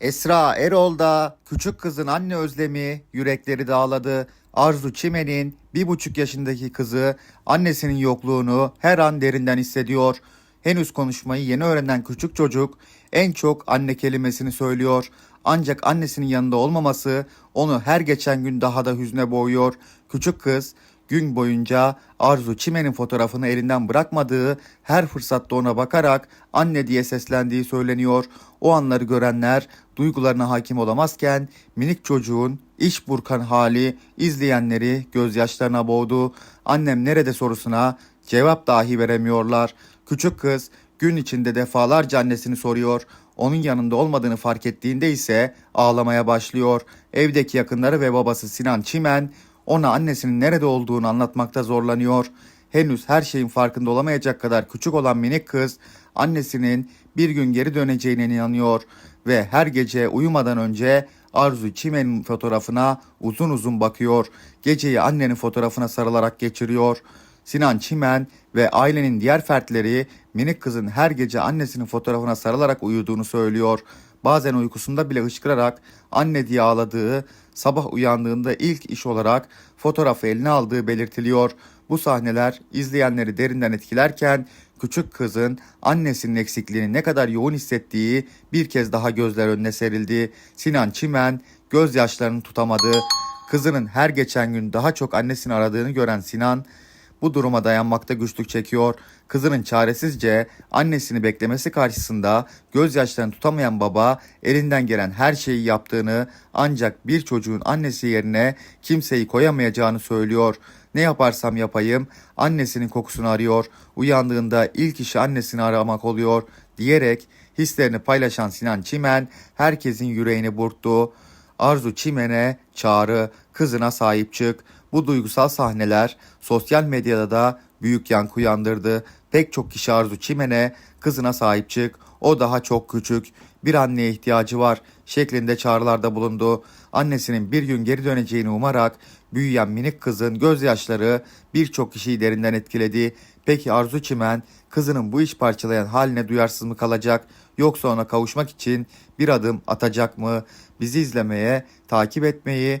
Esra Erol'da küçük kızın anne özlemi yürekleri dağladı. Arzu Çimen'in bir buçuk yaşındaki kızı annesinin yokluğunu her an derinden hissediyor. Henüz konuşmayı yeni öğrenen küçük çocuk en çok anne kelimesini söylüyor. Ancak annesinin yanında olmaması onu her geçen gün daha da hüzne boğuyor. Küçük kız gün boyunca Arzu Çimen'in fotoğrafını elinden bırakmadığı her fırsatta ona bakarak anne diye seslendiği söyleniyor. O anları görenler duygularına hakim olamazken minik çocuğun iç burkan hali izleyenleri gözyaşlarına boğdu. Annem nerede sorusuna cevap dahi veremiyorlar. Küçük kız gün içinde defalarca annesini soruyor. Onun yanında olmadığını fark ettiğinde ise ağlamaya başlıyor. Evdeki yakınları ve babası Sinan Çimen ona annesinin nerede olduğunu anlatmakta zorlanıyor. Henüz her şeyin farkında olamayacak kadar küçük olan minik kız annesinin bir gün geri döneceğine inanıyor ve her gece uyumadan önce Arzu Çimen'in fotoğrafına uzun uzun bakıyor. Geceyi annenin fotoğrafına sarılarak geçiriyor. Sinan Çimen ve ailenin diğer fertleri minik kızın her gece annesinin fotoğrafına sarılarak uyuduğunu söylüyor. Bazen uykusunda bile hıçkırarak anne diye ağladığı, sabah uyandığında ilk iş olarak fotoğrafı eline aldığı belirtiliyor. Bu sahneler izleyenleri derinden etkilerken küçük kızın annesinin eksikliğini ne kadar yoğun hissettiği bir kez daha gözler önüne serildi. Sinan Çimen gözyaşlarını tutamadı. Kızının her geçen gün daha çok annesini aradığını gören Sinan bu duruma dayanmakta güçlük çekiyor. Kızının çaresizce annesini beklemesi karşısında gözyaşlarını tutamayan baba elinden gelen her şeyi yaptığını ancak bir çocuğun annesi yerine kimseyi koyamayacağını söylüyor. Ne yaparsam yapayım annesinin kokusunu arıyor. Uyandığında ilk işi annesini aramak oluyor diyerek hislerini paylaşan Sinan Çimen herkesin yüreğini burktu. Arzu Çimen'e çağrı, kızına sahip çık. Bu duygusal sahneler sosyal medyada da büyük yankı uyandırdı. Pek çok kişi Arzu Çimen'e kızına sahip çık. O daha çok küçük. Bir anneye ihtiyacı var şeklinde çağrılarda bulundu. Annesinin bir gün geri döneceğini umarak büyüyen minik kızın gözyaşları birçok kişiyi derinden etkiledi. Peki Arzu Çimen kızının bu iş parçalayan haline duyarsız mı kalacak yoksa ona kavuşmak için bir adım atacak mı? Bizi izlemeye, takip etmeyi,